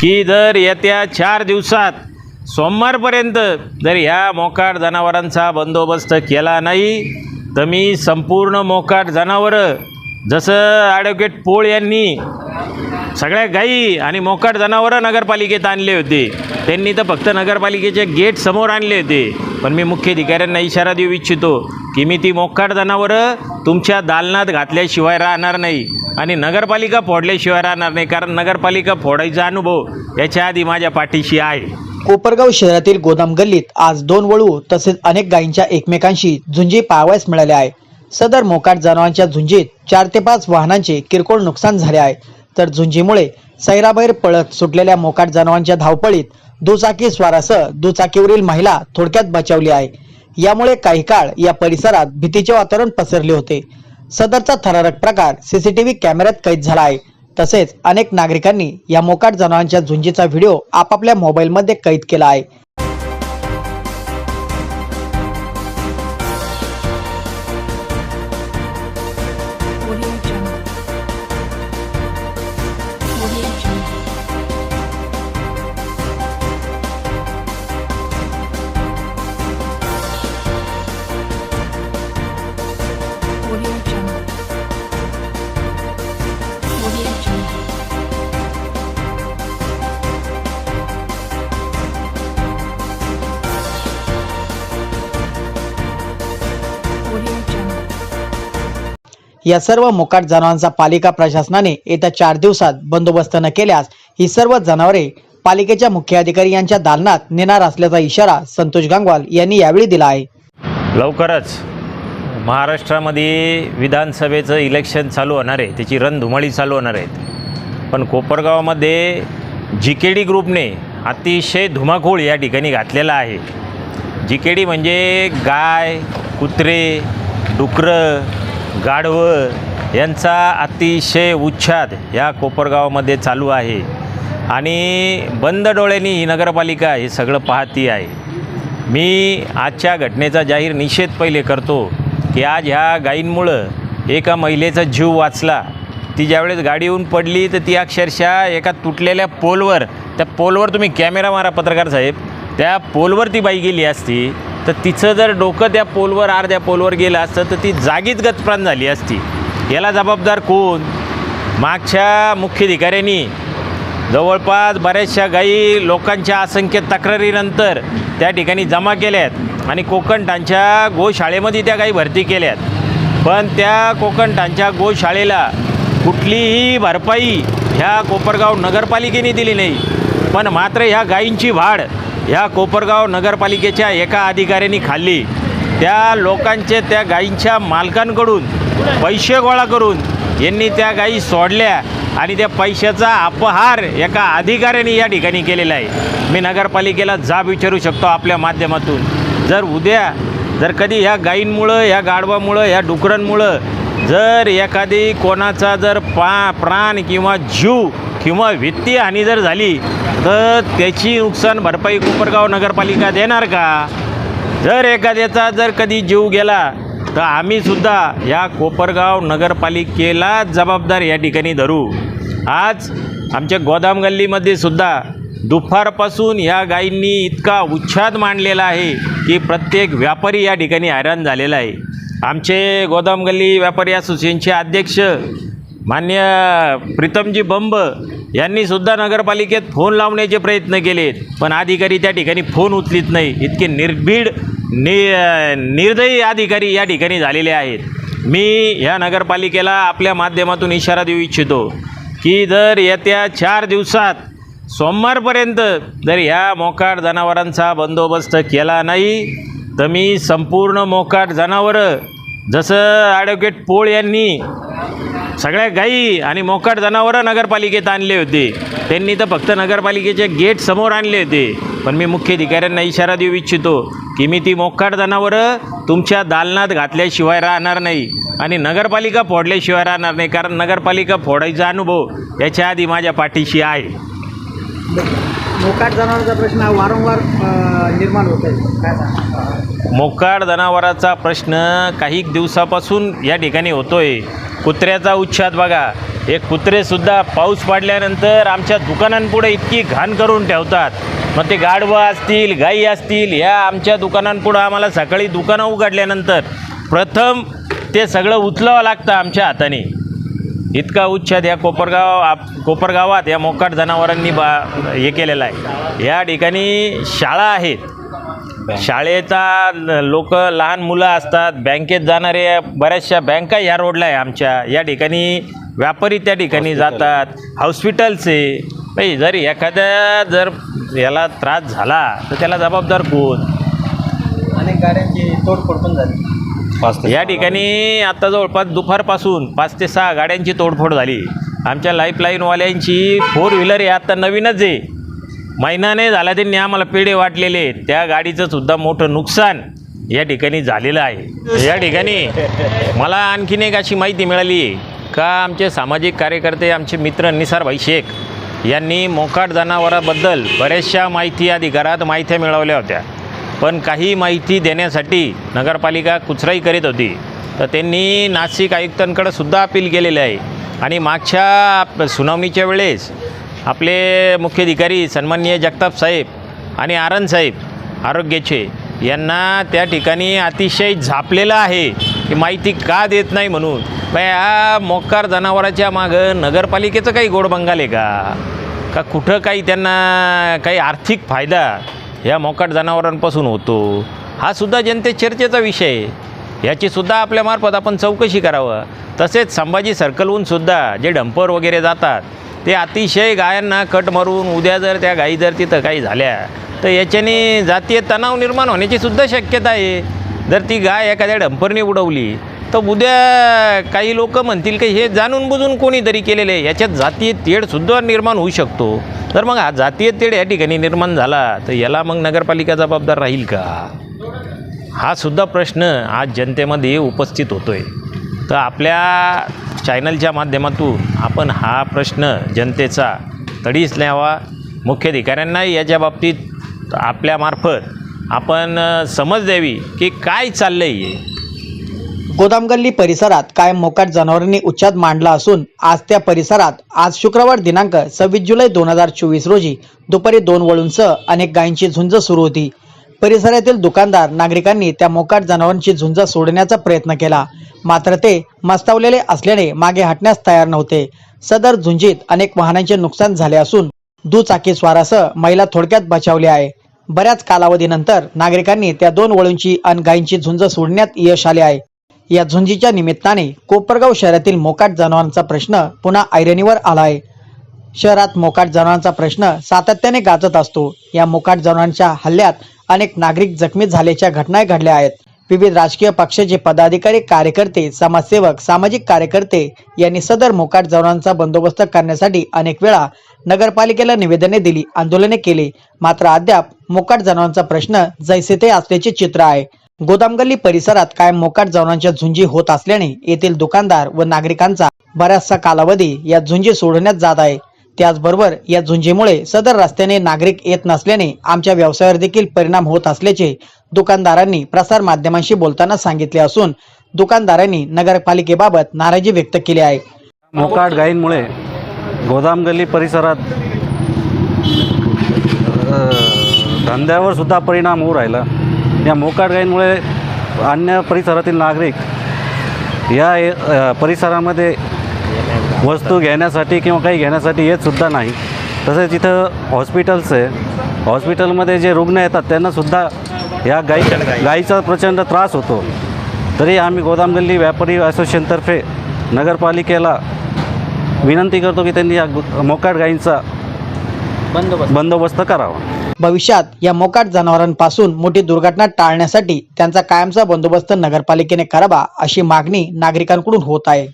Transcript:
की जर येत्या चार दिवसात सोमवारपर्यंत जर ह्या मोकाट जनावरांचा बंदोबस्त केला नाही तर मी संपूर्ण मोकाट जनावरं जसं ॲडव्होकेट पोळ यांनी सगळ्या गाई आणि मोकाट जनावरं नगरपालिकेत आणले होते त्यांनी तर फक्त नगरपालिकेच्या गेट समोर आणले होते. पण मी मुख्य अधिकाऱ्यांना इशारा देऊ इच्छितो की मी ती मोकाट जनावरं तुमच्या दालनात घातल्याशिवाय राहणार नाही. आणि नगरपालिका फोडल्याशिवाय राहणार नाही कारण नगरपालिका फोडायचा अनुभव याच्या आधी माझ्या पाठीशी आहे. कोपरगाव शहरातील गोदाम गल्लीत आज दोन वळू तसेच अनेक गायींच्या एकमेकांशी झुंजी पाहावयास मिळाल्या आहे. सदर मोकाट जनावरांच्या झुंजीत चार ते पाच वाहनांचे किरकोळ नुकसान झाले आहे. तर झुंजीमुळे सैराबाहेर पळत सुटलेल्या मोकाट जनावरांच्या धावपळीत दुचाकी स्वारासह दुचाकीवरील महिला थोडक्यात बचावली आहे. यामुळे काही काळ या परिसरात भीतीचे वातावरण पसरले होते. सदरचा थरारक प्रकार सीसीटीव्ही कॅमेऱ्यात कैद झाला आहे तसेच अनेक नागरिकांनी या मोकाट जनावरांच्या झुंजीचा व्हिडिओ आपापल्या मोबाईलमध्ये कैद केला आहे. या सर्व मोकाट जनावरांचा पालिका प्रशासनाने येत्या चार दिवसात बंदोबस्त न केल्यास ही सर्व जनावरे पालिकेच्या मुख्याधिकारी यांच्या दालनात नेणार असल्याचा इशारा संतोष गांगवाल यांनी यावेळी दिला आहे. लवकरच महाराष्ट्रामध्ये विधानसभेचं इलेक्शन चालू होणार आहे. त्याची रणधुमाळी चालू होणार आहेत पण कोपरगावामध्ये जी के डी ग्रुपने अतिशय धुमाकूळ या ठिकाणी घातलेला आहे. जी के डी म्हणजे गाय कुत्रे डुकरं गाढवं यांचा अतिशय उच्छाद या कोपरगावामध्ये चालू आहे. आणि बंद डोळ्यांनी ही नगरपालिका हे सगळं पाहती आहे. मी आजच्या घटनेचा जाहीर निषेध पहिले करतो की आज ह्या गायींमुळं एका महिलेचा जीव वाचला. ती ज्यावेळेस गाडी येऊन पडली तर ती अक्षरशः एका तुटलेल्या पोलवर त्या पोलवर तुम्ही कॅमेरा मारा पत्रकार साहेब. त्या पोलवर ती बाई गेली असती. तर तिचं जर डोकं त्या पोलवर अर्ध्या पोलवर गेलं असतं तर ती जागीच गतप्राण झाली असती. याला जबाबदार कोण? मागच्या मुख्याधिकाऱ्यांनी. जवळपास बऱ्याचशा गायी लोकांच्या असंख्य तक्रारीनंतर त्या ठिकाणी जमा केल्यात आणि कोकणटांच्या गोशाळेमध्ये त्या गायी भरती केल्यात. पण त्या कोकणटांच्या गोशाळेला कुठलीही भरपाई ह्या कोपरगाव नगरपालिकेने दिली नाही. पण मात्र ह्या गायींची वाढ ह्या कोपरगाव नगरपालिकेच्या एका अधिकाऱ्यांनी खाल्ली. त्या लोकांचे त्या गायींच्या मालकांकडून पैसे गोळा करून यांनी त्या गायी सोडल्या आणि त्या पैशाचा अपहार एका अधिकाऱ्याने या ठिकाणी केलेला आहे. मी नगरपालिकेला जाब विचारू शकतो आपल्या माध्यमातून. जर उद्या जर कधी ह्या गायींमुळं ह्या गाढवामुळं ह्या डुकरांमुळं जर एखादी कोणाचा जर पा प्राण किंवा जीव किंवा वित्तीय हानी जर झाली तर त्याची नुकसान भरपाई कोपरगाव नगरपालिका देणार का? जर एखाद्याचा जर कधी जीव गेला तर आम्हीसुद्धा या कोपरगाव नगरपालिकेला जबाबदार या ठिकाणी धरू. आज आमच्या गोदाम गल्लीमध्ये सुद्धा दुपारपासून या गायींनी इतका उच्छाद मांडलेला आहे की प्रत्येक व्यापारी या ठिकाणी हैराण झालेला आहे. आमचे गोदाम गल्ली व्यापारी असोसिएशनचे अध्यक्ष मान्य प्रीतमजी बंब यांनी सुद्धा नगरपालिकेत फोन लावण्याचे प्रयत्न केले पण अधिकारी त्या ठिकाणी फोन उचलित नाही. इतके निर्भीड नि निर्दयी अधिकारी या ठिकाणी झालेले आहेत. मी ह्या नगरपालिकेला आपल्या माध्यमातून इशारा देऊ इच्छितो की जर येत्या चार दिवसात सोमवारपर्यंत जर ह्या मोकाट जनावरांचा बंदोबस्त केला नाही तर मी संपूर्ण मोकाट जनावरं जसं ॲडव्होकेट पोळ यांनी सगळ्या गायी आणि मोकाट जनावरं नगरपालिकेत आणले होते. त्यांनी तर फक्त नगरपालिकेच्या गेट समोर आणले होते. पण मी मुख्याधिकाऱ्यांना इशारा देऊ इच्छितो की मी ती मोकाट जनावरं तुमच्या दालनात घातल्याशिवाय राहणार नाही आणि नगरपालिका फोडल्याशिवाय राहणार नाही. कारण नगरपालिका फोडायचा अनुभव याच्या आधी माझ्या पाठीशी आहे. मोकाट जनावरांचा प्रश्न वारंवार निर्माण होत आहे. काय मोकाट जनावराचा प्रश्न काही दिवसापासून या ठिकाणी होतोय. कुत्र्याचा उच्छाद बघा. हे कुत्रेसुद्धा पाऊस पडल्यानंतर आमच्या दुकानांपुढे इतकी घाण करून ठेवतात. मग ते गाढवं असतील गाई असतील ह्या आमच्या दुकानांपुढं आम्हाला सकाळी दुकानं उघडल्यानंतर प्रथम ते सगळं उचलावं लागतं आमच्या हाताने. इतका उच्छाद या कोपरगाव आप कोपरगावात या मोकाट जनावरांनी बा हे केलेलं आहे. या ठिकाणी शाळा आहेत. शाळेचा लोक लहान मुलं असतात बँकेत जाणारे बऱ्याचशा बँका या रोडला आहे आमच्या. या ठिकाणी व्यापारी त्या ठिकाणी जातात. हॉस्पिटल्स आहे. जर एखाद्या जर याला त्रास झाला तर त्याला जबाबदार कोण? अनेक गाड्यांची तोडफोड पण झाली. या ठिकाणी आता जवळपास दुपारपासून पाच ते सहा गाड्यांची तोडफोड झाली. आमच्या लाईफलाईनवाल्यांची फोर व्हीलर हे आता नवीनच आहे. महिनाने झाला त्यांनी आम्हाला पेढे वाटलेले. त्या गाडीचं सुद्धा मोठं नुकसान या ठिकाणी झालेलं आहे. या ठिकाणी मला आणखीन एक अशी माहिती मिळाली का आमचे सामाजिक कार्यकर्ते आमचे मित्र निसारभाई शेख यांनी मोकाट जनावराबद्दल बऱ्याचशा माहिती अधिकारात माहित्या मिळवल्या होत्या. पण काही माहिती देण्यासाठी नगरपालिका कुचराई करीत होती. तर त्यांनी नाशिक आयुक्तांकडे सुद्धा अपील केलेले आहे. आणि मागच्या सुनावणीच्या वेळेस आपले मुख्याधिकारी सन्माननीय जगताप साहेब आणि आरन साहेब आरोग्याचे यांना त्या ठिकाणी अतिशय झापलेलं आहे की माहिती का देत नाही म्हणून. बा या मोकार जनावराच्या मागं नगरपालिकेचं काही गोड बंगाल आहे का? का कुठं काही त्यांना काही आर्थिक फायदा या मोकाट जनावरांपासून होतो? हा सुद्धा जनते चर्चेचा विषय आहे. याचीसुद्धा आपल्यामार्फत आपण चौकशी करावं. तसेच संभाजी सर्कलहून सुद्धा जे डंपर वगैरे जातात ते अतिशय गायांना कट मारून उद्या जर त्या गायी जर तिथं काही झाल्या तर याच्याने जातीय तणाव निर्माण होण्याची सुद्धा शक्यता आहे. जर ती गाय एखाद्या डंपरने उडवली तर उद्या काही लोक म्हणतील की हे जाणून बुजून कोणीतरी केलेलं आहे. याच्यात जातीय तेढसुद्धा निर्माण होऊ शकतो. तर मग हा जातीय तेढ या ठिकाणी निर्माण झाला तर याला मग नगरपालिका जबाबदार राहील का? हा सुद्धा प्रश्न आज जनतेमध्ये उपस्थित होतो आहे तर आपल्या चॅनलच्या माध्यमातून आपण हा प्रश्न जनतेचा तडीच न्यावा. मुख्याधिकाऱ्यांनाही याच्या बाबतीत आपल्यामार्फत आपण समज द्यावी की काय चाललं आहे गोदामगल्ली परिसरात कायम मोकाट जनावरांनी उच्चात मांडला असून आज त्या परिसरात आज शुक्रवार दिनांक सव्वीस जुलै दोन हजार चोवीस रोजी दुपारी दोन वळूंसह अनेक गायींची झुंज सुरू होती. परिसरातील दुकानदार नागरिकांनी त्या मोकाट जनावरांची झुंज सोडण्याचा प्रयत्न केला. मात्र ते मस्तावलेले असल्याने मागे हटण्यास तयार नव्हते. सदर झुंजीत अनेक वाहनांचे नुकसान झाले असून दुचाकी स्वारासह महिला थोडक्यात बचावली आहे. बऱ्याच कालावधीनंतर नागरिकांनी त्या दोन वळूंची अन गायींची झुंज सोडण्यात यश आले आहे. या झुंजीच्या निमित्ताने कोपरगाव शहरातील मोकाट जनावरांचा प्रश्न पुन्हा ऐरणीवर आला आहे. शहरात मोकाट जनावरांचा प्रश्न सातत्याने गाजत असतो. या मोकाट जनावरांच्या हल्ल्यात अनेक नागरिक जखमी झाल्याच्या घटना घडल्या आहेत. विविध राजकीय पक्षाचे पदाधिकारी कार्यकर्ते समाजसेवक सामाजिक कार्यकर्ते यांनी सदर मोकाट जवळांचा बंदोबस्त करण्यासाठी अनेक वेळा नगरपालिकेला निवेदने दिली आंदोलने केली. मात्र अद्याप मोकाट जनावरांचा प्रश्न जैसे ते असल्याचे चित्र आहे. गोदामगल्ली परिसरात कायम मोकाट जनावरांच्या झुंजी होत असल्याने येथील दुकानदार व नागरिकांचा बराचसा कालावधी या झुंजी सोडण्यात जात आहे. त्याचबरोबर या झुंजीमुळे सदर रस्त्याने नागरिक येत नसल्याने आमच्या व्यवसायावर देखील परिणाम होत असल्याचे दुकानदारांनी प्रसार माध्यमांशी बोलताना सांगितले असून दुकानदारांनी नगरपालिकेबाबत नाराजी व्यक्त केली आहे. मोकाट गायींमुळे गोदाम गल्ली परिसरात धंद्यावर सुद्धा परिणाम होऊ राहिला. या मोकाट गायींमुळे अन्य परिसरातील नागरिक या परिसरामध्ये वस्तू घेण्यासाठी किंवा काही घेण्यासाठी येत सुद्धा नाही. तसेच इथं हॉस्पिटल्स आहे. हॉस्पिटलमध्ये जे रुग्ण येतात त्यांनासुद्धा या गाई गाईचा प्रचंड त्रास होतो. तरी आम्ही गोदाम गल्ली व्यापारी असोसिएशनतर्फे नगरपालिकेला विनंती करतो की त्यांनी या मोकाट गाईंचा बंदोबस्त. बंदोबस्त करावा. भविष्यात या मोकाट जनावरांपासून मोठी दुर्घटना टाळण्यासाठी त्यांचा कायमचा बंदोबस्त नगरपालिकेने करावा अशी मागणी नागरिकांकडून होत आहे.